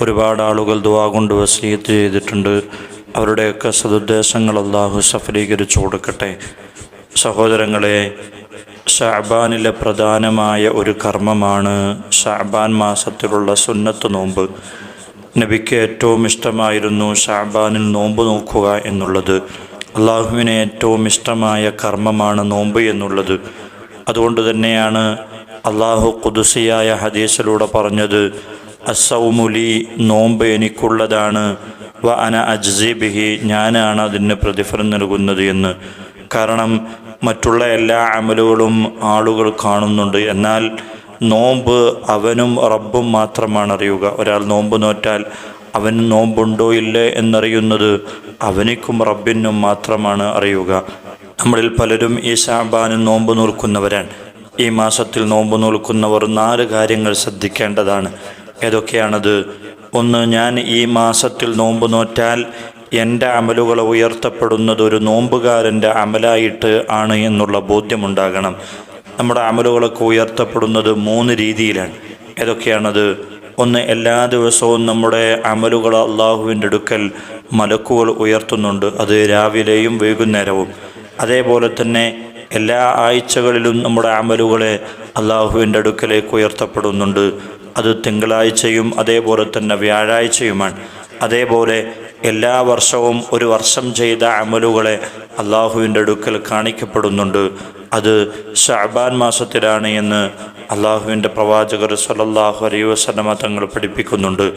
ഒരുപാട് ആളുകൾ ദുവാ കൊണ്ട് വസീത്ത് ചെയ്തിട്ടുണ്ട്. അവരുടെയൊക്കെ സതുദ്ദേശങ്ങൾ അള്ളാഹു സഫലീകരിച്ചു കൊടുക്കട്ടെ. സഹോദരങ്ങളെ ഷാബാനിലെ പ്രധാനമായ ഒരു കർമ്മമാണ് ഷാബാൻ മാസത്തിലുള്ള സുന്നത്ത് നോമ്പ്. നബിക്ക് ഏറ്റവും ഇഷ്ടമായിരുന്നു ഷാബാനിൽ നോമ്പ് നോക്കുക എന്നുള്ളത്. അള്ളാഹുവിന് ഏറ്റവും ഇഷ്ടമായ കർമ്മമാണ് നോമ്പ് എന്നുള്ളത്. അതുകൊണ്ട് തന്നെയാണ് അള്ളാഹു കുതുസിയായ ഹദീസിലൂടെ പറഞ്ഞത് അസൗമുലി നോമ്പ് എനിക്കുള്ളതാണ്. വ അന അജ്സിബിഹി ഞാനാണ് അതിന് പ്രതിഫലം നൽകുന്നത് എന്ന്. കാരണം മറ്റുള്ള എല്ലാ അമലുകളും ആളുകൾ കാണുന്നുണ്ട്. എന്നാൽ നോമ്പ് അവനും റബ്ബും മാത്രമാണ് അറിയുക. ഒരാൾ നോമ്പ് നോറ്റാൽ അവൻ നോമ്പുണ്ടോ ഇല്ലേ എന്നറിയുന്നത് അവനിക്കും റബ്ബിനും മാത്രമാണ് അറിയുക. നമ്മളിൽ പലരും ഈ ഷാബാനും നോമ്പ് നോൽക്കുന്നവരാണ്. ഈ മാസത്തിൽ നോമ്പ് നോൽക്കുന്നവർ നാല് കാര്യങ്ങൾ ശ്രദ്ധിക്കേണ്ടതാണ്. ഏതൊക്കെയാണത്? ഒന്ന് ഞാൻ ഈ മാസത്തിൽ നോമ്പ് നോറ്റാൽ എന്റെ അമലുകൾ ഉയർത്തപ്പെടുന്നത് ഒരു നോമ്പുകാരന്റെ അമലായിട്ട് ആണ് എന്നുള്ള ബോധ്യമുണ്ടാകണം. നമ്മുടെ അമലുകളൊക്കെ ഉയർത്തപ്പെടുന്നത് മൂന്ന് രീതിയിലാണ്. ഏതൊക്കെയാണത്? ഒന്ന് എല്ലാ ദിവസവും നമ്മുടെ അമലുകൾ അള്ളാഹുവിന്റെ അടുക്കൽ മലക്കുകൾ ഉയർത്തുന്നുണ്ട്. അത് രാവിലെയും വൈകുന്നേരവും. അതേപോലെ തന്നെ എല്ലാ ആഴ്ചകളിലും നമ്മുടെ അമലുകളെ അള്ളാഹുവിന്റെ അടുക്കലേക്ക് ഉയർത്തപ്പെടുന്നുണ്ട്. അത് തിങ്കളാഴ്ചയും അതേപോലെ തന്നെ വ്യാഴാഴ്ചയുമാണ്. അതേപോലെ എല്ലാ വർഷവും ഒരു വർഷം ചെയ്ത അമലുകളെ അള്ളാഹുവിന്റെ അടുക്കൽ കാണിക്കപ്പെടുന്നുണ്ട്. അത് ഷാബാൻ മാസത്തിലാണ് എന്ന് അള്ളാഹുവിന്റെ പ്രവാചകർ സലല്ലാഹു അലൈ വസ്ലമ തങ്ങൾ പഠിപ്പിക്കുന്നുണ്ട്.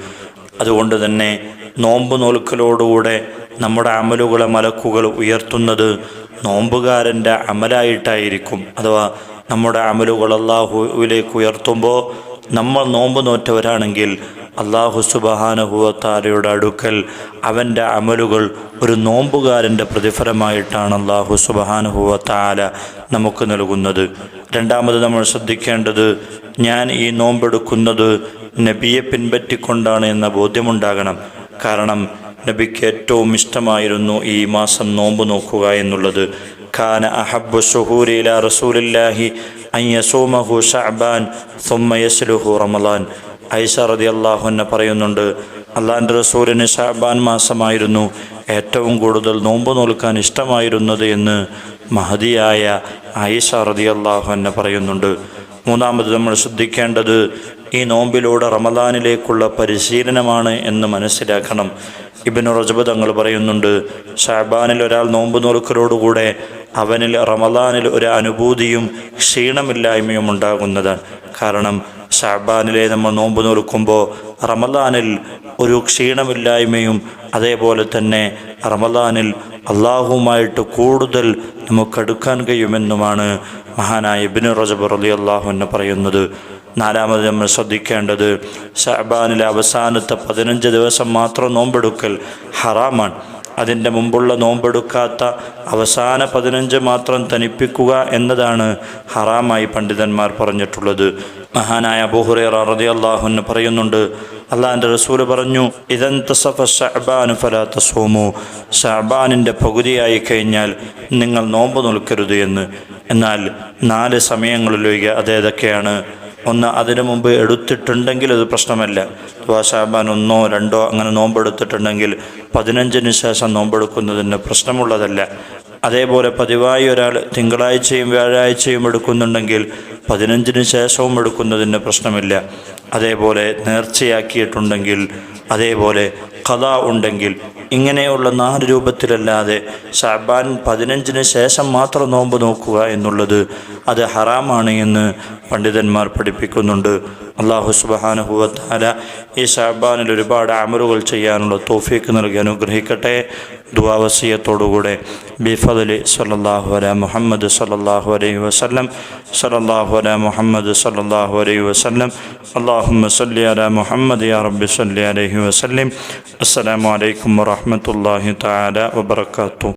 അതുകൊണ്ട് തന്നെ നോമ്പ് നോൽക്കലോടുകൂടെ നമ്മുടെ അമലുകളെ മലക്കുകൾ ഉയർത്തുന്നത് നോമ്പുകാരന്റെ അമലായിട്ടായിരിക്കും. അഥവാ നമ്മുടെ അമലുകൾ അള്ളാഹുവിലേക്ക് ഉയർത്തുമ്പോൾ നമ്മൾ നോമ്പ് നോറ്റവരാണെങ്കിൽ അള്ളാഹു സുബഹാനഹുവത്താരയുടെ അടുക്കൽ അവന്റെ അമലുകൾ ഒരു നോമ്പുകാരന്റെ പ്രതിഫലമായിട്ടാണ് അള്ളാഹു സുബഹാനഹുവത്താല നമുക്ക് നൽകുന്നത്. രണ്ടാമത് നമ്മൾ ശ്രദ്ധിക്കേണ്ടത് ഞാൻ ഈ നോമ്പെടുക്കുന്നത് നബിയെ പിൻപറ്റിക്കൊണ്ടാണ് എന്ന ബോധ്യമുണ്ടാകണം. കാരണം നബിക്ക് ഏറ്റവും ഇഷ്ടമായിരുന്നു ഈ മാസം നോമ്പ് നോക്കുക എന്നുള്ളത്. ഖാന അഹബു ഷുഹൂരില റസൂലില്ലാഹി അയ്യസോമഹു ഷഅബാൻ സുമ്മയസ്ലുഹു റമലാൻ ഐഷ റതി അള്ളാഹുന്നെ പറയുന്നുണ്ട് അള്ളാന്റെ റസൂലിന് ഷാബാൻ മാസമായിരുന്നു ഏറ്റവും കൂടുതൽ നോമ്പ് നോൽക്കാൻ ഇഷ്ടമായിരുന്നത് എന്ന് മഹതിയായ ആയിഷ റതി അള്ളാഹുന്നെ പറയുന്നുണ്ട്. മൂന്നാമത് നമ്മൾ ശ്രദ്ധിക്കേണ്ടത് ഈ നോമ്പിലൂടെ റമദാനിലേക്കുള്ള പരിശീലനമാണ് എന്ന് മനസ്സിലാക്കണം. ഇബിന് റജബ് തങ്ങൾ പറയുന്നുണ്ട് ഷാബാനിൽ ഒരാൾ നോമ്പ് നോൽക്കലോടുകൂടെ അവനിൽ റമദാനിൽ ഒരു അനുഭൂതിയും ക്ഷീണമില്ലായ്മയും ഉണ്ടാകുന്നതാണ്. കാരണം ഷാബാനിലെ നമ്മൾ നോമ്പ് നോൽക്കുമ്പോൾ റമദാനിൽ ഒരു ക്ഷീണമില്ലായ്മയും അതേപോലെ തന്നെ റമദാനിൽ അള്ളാഹുമായിട്ട് കൂടുതൽ നമുക്ക് എടുക്കാൻ കഴിയുമെന്നുമാണ് മഹാനായ ഇബിന് റജബ് അലി അള്ളാഹു എന്ന് പറയുന്നത്. നാലാമത് നമ്മൾ ശ്രദ്ധിക്കേണ്ടത് ഷാബാനിലെ അവസാനത്തെ പതിനഞ്ച് ദിവസം മാത്രം നോമ്പെടുക്കൽ ഹറാമാണ്. അതിന്റെ മുമ്പുള്ള നോമ്പെടുക്കാത്ത അവസാന പതിനഞ്ച് മാത്രം തനിപ്പിക്കുക എന്നതാണ് ഹറാമായി പണ്ഡിതന്മാർ പറഞ്ഞിട്ടുള്ളത്. മഹാനായ അബൂഹുറേറ റതി അള്ളാഹുന്ന് പറയുന്നുണ്ട് അള്ളാഹിന്റെ റസൂൽ പറഞ്ഞു ഇതൻ തസഫ ഷഅബാനു ഫലാത്ത സോമു ഷഹബാനിന്റെ പകുതിയായി കഴിഞ്ഞാൽ നിങ്ങൾ നോമ്പ് നിൽക്കരുത് എന്ന്. എന്നാൽ നാല് സമയങ്ങളിലൊഴികെ അതേതൊക്കെയാണ്? ഒന്ന് അതിനു മുമ്പ് എടുത്തിട്ടുണ്ടെങ്കിൽ അത് പ്രശ്നമല്ല. ഷാബാൻ ഒന്നോ രണ്ടോ അങ്ങനെ നോമ്പെടുത്തിട്ടുണ്ടെങ്കിൽ പതിനഞ്ചിന് ശേഷം നോമ്പെടുക്കുന്നതിന് പ്രശ്നമുള്ളതല്ല. അതേപോലെ പതിവായി ഒരാൾ തിങ്കളാഴ്ചയും വ്യാഴാഴ്ചയും എടുക്കുന്നുണ്ടെങ്കിൽ പതിനഞ്ചിന് ശേഷവും എടുക്കുന്നതിന് പ്രശ്നമില്ല. അതേപോലെ നേർച്ചയാക്കിയിട്ടുണ്ടെങ്കിൽ അതേപോലെ കഥ ഉണ്ടെങ്കിൽ ഇങ്ങനെയുള്ള നാല് രൂപത്തിലല്ലാതെ ഷാബാൻ പതിനഞ്ചിന് ശേഷം മാത്രം നോമ്പ് നോക്കുക എന്നുള്ളത് അത് ഹറാമാണ് എന്ന് പണ്ഡിതന്മാർ പഠിപ്പിക്കുന്നുണ്ട്. അള്ളാഹു സുബാനുഹുവത്താല ഈ ഷാബാനിൽ ഒരുപാട് അമലുകൾ ചെയ്യാനുള്ള തോഫീക്ക് നൽകി അനുഗ്രഹിക്കട്ടെ. ദുവാവസീയത്തോടുകൂടെ ബിഫദലി സല്ലാഹു അല മുഹമ്മദ് സല്ലാഹു അലൈഹി വസല്ലം. സല്ലാഹു അല മുഹമ്മദ് സല്ലാഹു അലൈഹി വസല്ലം. അള്ളാഹുമ്മ സല്ലി അല മുഹമ്മദ് യാ റബ്ബി സല്ലി അലൈഹി വസല്ലം. അസ്സലാമു അലൈക്കും വറഹ്മത്തുള്ളാഹി തആല വബറകാതുഹു.